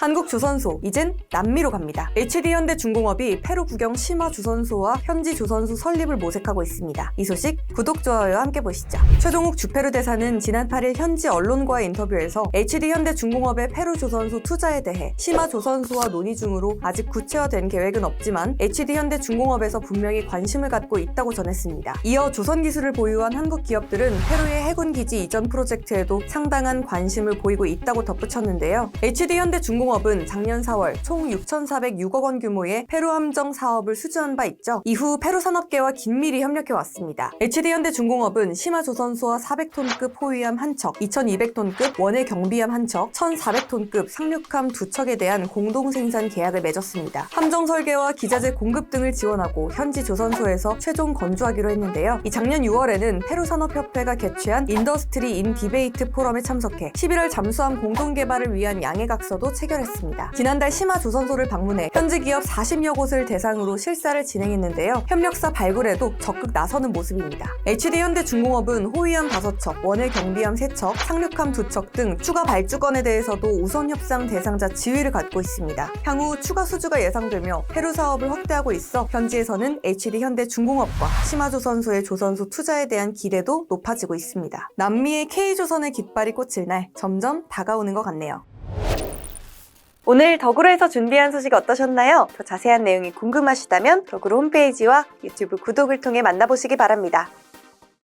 한국 조선소 이젠 남미로 갑니다. HD 현대 중공업이 페루 국영 시마 조선소와 현지 조선소 설립을 모색하고 있습니다. 이 소식 구독 좋아요와 함께 보시죠. 최동욱 주페루 대사는 지난 8일 현지 언론과의 인터뷰에서 HD 현대 중공업의 페루 조선소 투자에 대해 시마 조선소와 논의 중으로 아직 구체화된 계획은 없지만 HD 현대 중공업에서 분명히 관심을 갖고 있다고 전했습니다. 이어 조선 기술을 보유한 한국 기업들은 페루의 해군 기지 이전 프로젝트에도 상당한 관심을 보이고 있다고 덧붙였는데요. HD 현대 중공업 은 작년 4월 총 6,406억 원 규모의 페루 함정 사업을 수주한 바 있죠. 이후 페루 산업계와 긴밀히 협력해 왔습니다. HD 현대 중공업은 시마 조선소와 400톤급 호위함 한 척, 2,200톤급 원해 경비함 한 척, 1,400톤급 상륙함 두 척에 대한 공동 생산 계약을 맺었습니다. 함정 설계와 기자재 공급 등을 지원하고 현지 조선소에서 최종 건조하기로 했는데요. 이 작년 6월에는 페루 산업협회가 개최한 인더스트리 인 디베이트 포럼에 참석해 11월 잠수함 공동 개발을 위한 양해각서도 체결 했습니다. 지난달 시마 조선소를 방문해 현지 기업 40여 곳을 대상으로 실사를 진행했는데요. 협력사 발굴에도 적극 나서는 모습입니다. HD 현대 중공업은 호위함 5척, 원해 경비함 3척, 상륙함 2척 등 추가 발주건에 대해서도 우선 협상 대상자 지위를 갖고 있습니다. 향후 추가 수주가 예상되며 페루 사업을 확대하고 있어 현지에서는 HD 현대 중공업과 시마조선소의 조선소 투자에 대한 기대도 높아지고 있습니다. 남미의 K조선의 깃발이 꽂힐 날 점점 다가오는 것 같네요. 오늘 덕으로에서 준비한 소식 어떠셨나요? 더 자세한 내용이 궁금하시다면 덕으로 홈페이지와 유튜브 구독을 통해 만나보시기 바랍니다.